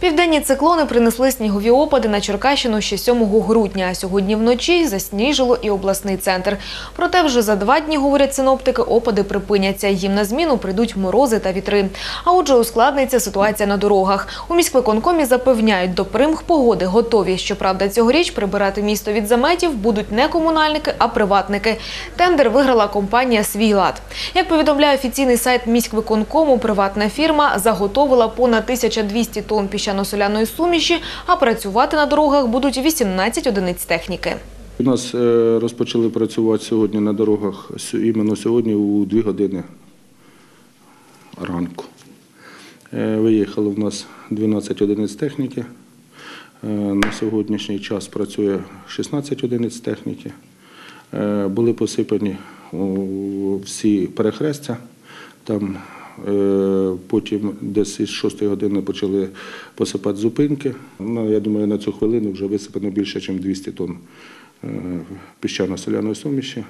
Південні циклони принесли снігові опади на Черкащину ще 7 грудня. А сьогодні вночі засніжило і обласний центр. Проте вже за два дні, говорять синоптики, опади припиняться. Їм на зміну прийдуть морози та вітри. А отже, ускладниться ситуація на дорогах. У міськвиконкомі запевняють, до примх погоди готові. Щоправда, цьогоріч прибирати місто від заметів будуть не комунальники, а приватники. Тендер виграла компанія «Свій лад». Як повідомляє офіційний сайт міськвиконкому, приватна фірма заготовила понад 1200 тонн піщано-соляної суміші, а працювати на дорогах будуть 18 одиниць техніки. У нас е, розпочали працювати сьогодні на дорогах іменно сьогодні у 2 години ранку. Е, Виїхало в нас 12 одиниць техніки. Е, На сьогоднішній час працює 16 одиниць техніки. Були посипані всі перехрестя. Там потім десь із 6 години почали посипати зупинки. Ну, я думаю, на цю хвилину вже висипано більше, ніж 200 тонн е, піщано-соляної суміші.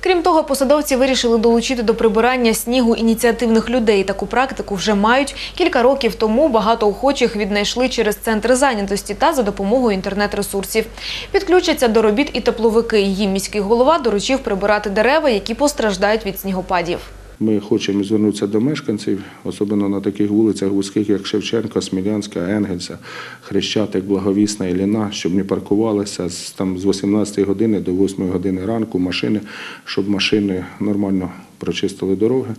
Крім того, посадовці вирішили долучити до прибирання снігу ініціативних людей. Таку практику вже мають. Кілька років тому багато охочих віднайшли через центри зайнятості та за допомогою інтернет-ресурсів. Підключаться до робіт і тепловики. Їм міський голова доручив прибирати дерева, які постраждають від снігопадів. Ми хочемо звернутися до мешканців, особливо на таких вулицях вузьких, як Шевченка, Смілянська, Енгельса, Хрещатик, Благовісна, Іліна, щоб не паркувалися з, там, з 18 години до 8 години ранку машини, щоб машини нормально прочистили дороги.